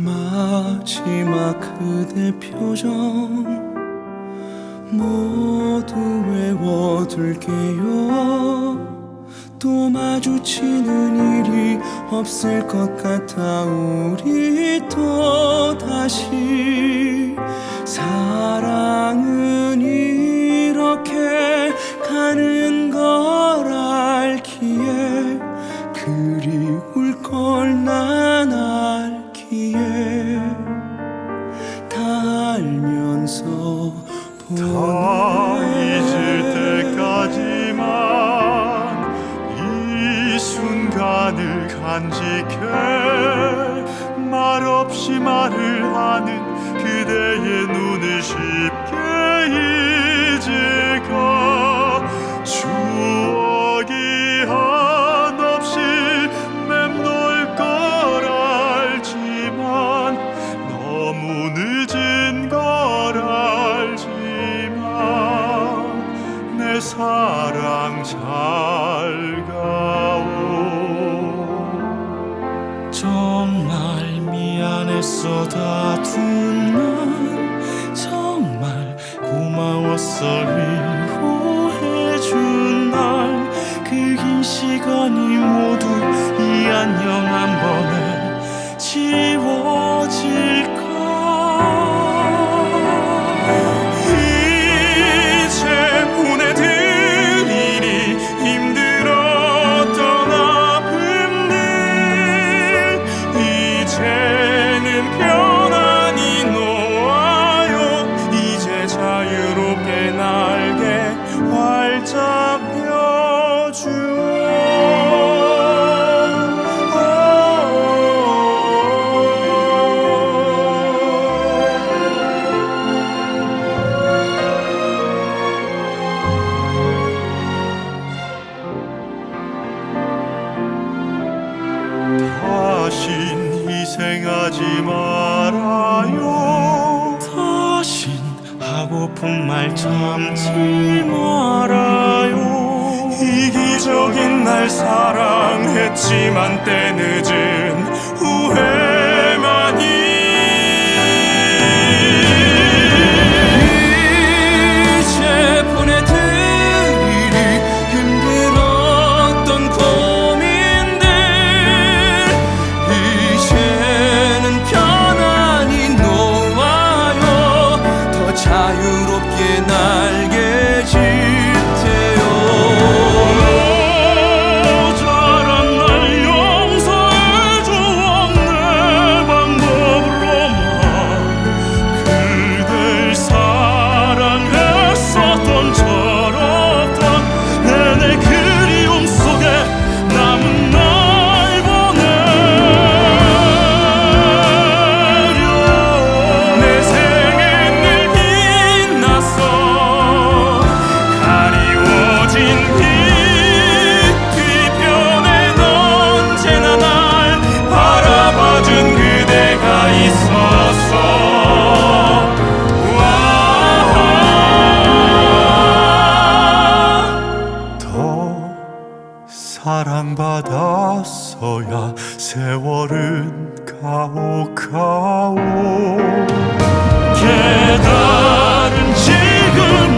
마지막 그대 표정 모두 외워둘게요. 또 마주치는 일이 없을 것 같아 우리 또 다시 사랑은 이렇게 가는 걸 알기에 그리울 걸난 알기에 다 잊을 때까지만 이 순간을 간직해 말없이 말을 하는 그대의 눈 다툰 날 정말 고마웠어 위로해준 날. 그 긴 시간이 모두 이 안녕 한 번에 다신 희생하지 말아요. 다신 하고픈 말 참지 말아요. 이기적인 날 사랑했지만 때 늦은 후회 날 사랑받았어야 세월은 가오 가오. 깨달은 지금의 눈